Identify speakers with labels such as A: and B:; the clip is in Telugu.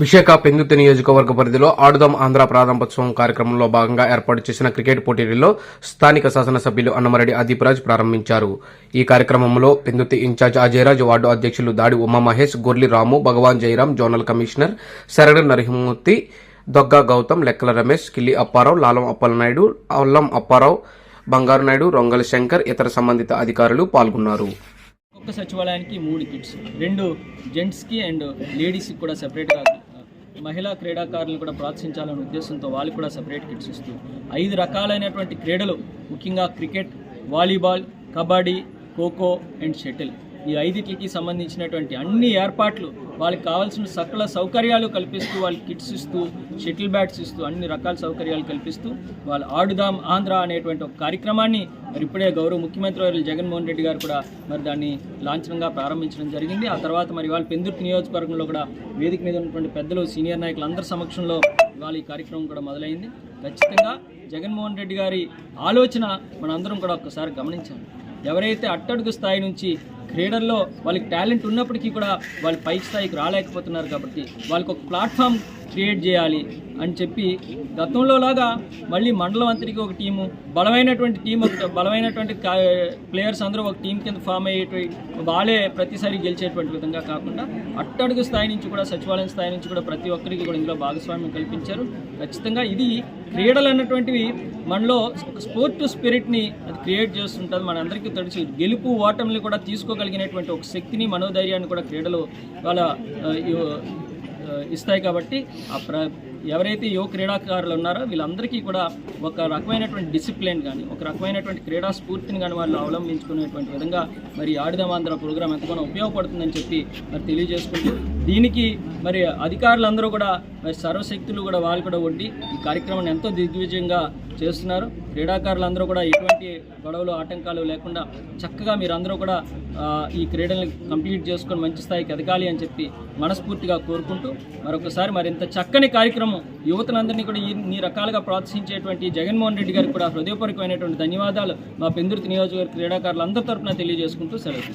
A: విశాఖ పెందుతి నియోజకవర్గ పరిధిలో ఆడుదాం ఆంధ్ర ప్రారంభోత్సవం కార్యక్రమంలో భాగంగా ఏర్పాటు చేసిన క్రికెట్ పోటీలలో స్థానిక శాసనసభ్యులు అన్నమరెడ్డి అదీప్రాజ్ ప్రారంభించారు. ఈ కార్యక్రమంలో పెందుతి ఇన్ఛార్జ్ అజయరాజ్ వార్డు అధ్యక్షులు దాడి ఉమామహేష్ గొర్లి రాము భగవాన్ జయరాం జోనల్ కమిషనర్ శరణ్ నరసింహమూర్తి దొగ్గా గౌతమ్ లెక్కల రమేష్ కిల్లి అప్పారావు లాలం అప్పలనాయుడు అల్లం అప్పారావు బంగారు నాయుడు రొంగల శంకర్ ఇతర సంబంధిత అధికారులు పాల్గొన్నారు.
B: ఒక్క సచివాలయానికి మూడు కిట్స్ రెండు జెంట్స్కి అండ్ లేడీస్కి కూడా సెపరేట్గా మహిళా క్రీడాకారులను కూడా ప్రోత్సహించాలనే ఉద్దేశంతో వాళ్ళు కూడా సపరేట్ కిట్స్ ఇస్తూ ఐదు రకాలైనటువంటి క్రీడలు ముఖ్యంగా cricket volleyball kabaddi kho kho and shuttle. ఈ ఐదిటికి సంబంధించినటువంటి అన్ని ఏర్పాట్లు వాళ్ళకి కావాల్సిన సకల సౌకర్యాలు కల్పిస్తూ వాళ్ళకి కిట్స్ ఇస్తూ షటిల్ బ్యాట్స్ ఇస్తూ అన్ని రకాల సౌకర్యాలు కల్పిస్తూ వాళ్ళు ఆడుదాం ఆంధ్ర అనేటువంటి ఒక కార్యక్రమాన్ని మరి ఇప్పుడే గౌరవ ముఖ్యమంత్రి వారు జగన్మోహన్ రెడ్డి గారు కూడా మరి దాన్ని లాంఛనంగా ప్రారంభించడం జరిగింది. ఆ తర్వాత మరి వాళ్ళ పెందుర్తి నియోజకవర్గంలో కూడా వేదిక మీద ఉన్నటువంటి పెద్దలు సీనియర్ నాయకులు అందరి సమక్షంలో ఇవాళ ఈ కార్యక్రమం కూడా మొదలైంది. ఖచ్చితంగా జగన్మోహన్ రెడ్డి గారి ఆలోచన మనందరం కూడా ఒక్కసారి గమనించాలి. ఎవరైతే అట్టడుగు స్థాయి నుంచి క్రీడల్లో వాళ్ళకి టాలెంట్ ఉన్నప్పటికీ కూడా వాళ్ళు పై స్థాయికి రాలేకపోతున్నారు కాబట్టి వాళ్ళకి ఒక ప్లాట్ఫామ్ క్రియేట్ చేయాలి అని చెప్పి గతంలో లాగా మళ్ళీ మండలం అంతటికి ఒక టీము బలమైనటువంటి టీం ఒక బలమైనటువంటి ప్లేయర్స్ అందరూ ఒక టీం కింద ఫామ్ అయ్యేటువంటి వాళ్ళే ప్రతిసారి గెలిచేటువంటి విధంగా కాకుండా అట్టడుగు స్థాయి నుంచి కూడా సచివాలయం స్థాయి నుంచి కూడా ప్రతి ఒక్కరికి కూడా ఇందులో భాగస్వామ్యం కల్పించారు. ఖచ్చితంగా ఇది క్రీడలు అన్నటువంటివి మనలో ఒక స్పోర్ట్ స్పిరిట్ని అది క్రియేట్ చేస్తుంటుంది. మనందరికీ తెలిసి గెలుపు ఓటమిని కూడా తీసుకోగలిగినటువంటి ఒక శక్తిని మనోధైర్యాన్ని కూడా క్రీడలు వాళ్ళ ఇస్తాయి కాబట్టి ఆ ప్ర ఎవరైతే యువ క్రీడాకారులు ఉన్నారో వీళ్ళందరికీ కూడా ఒక రకమైనటువంటి డిసిప్లిన్ కానీ ఒక రకమైనటువంటి క్రీడా స్ఫూర్తిని కానీ వాళ్ళు అవలంబించుకునేటువంటి విధంగా మరి ఆడిదమాంధ్ర ప్రోగ్రాం ఎంతగానో ఉపయోగపడుతుందని చెప్పి మరి తెలియజేసుకుంటూ దీనికి మరి అధికారులందరూ కూడా మరి సర్వశక్తులు కూడా వాళ్ళు కూడా ఉండి ఈ కార్యక్రమాన్ని ఎంతో దిగ్విజయంగా చేస్తున్నారు. క్రీడాకారులందరూ కూడా ఎటువంటి గొడవలు ఆటంకాలు లేకుండా చక్కగా మీరందరూ కూడా ఈ క్రీడల్ని కంప్లీట్ చేసుకొని మంచి స్థాయికి ఎదగాలి అని చెప్పి మనస్ఫూర్తిగా కోరుకుంటూ మరొకసారి మరింత చక్కని కార్యక్రమం యువతనందరినీ కూడా ఇన్ని రకాలుగా ప్రోత్సహించేటువంటి జగన్మోహన్ రెడ్డి గారికి కూడా హృదయపూర్వకమైనటువంటి ధన్యవాదాలు. మా పెందుర్తి నియోజకవర్గ క్రీడాకారులందరి తరఫున తెలియజేసుకుంటూ సెలవు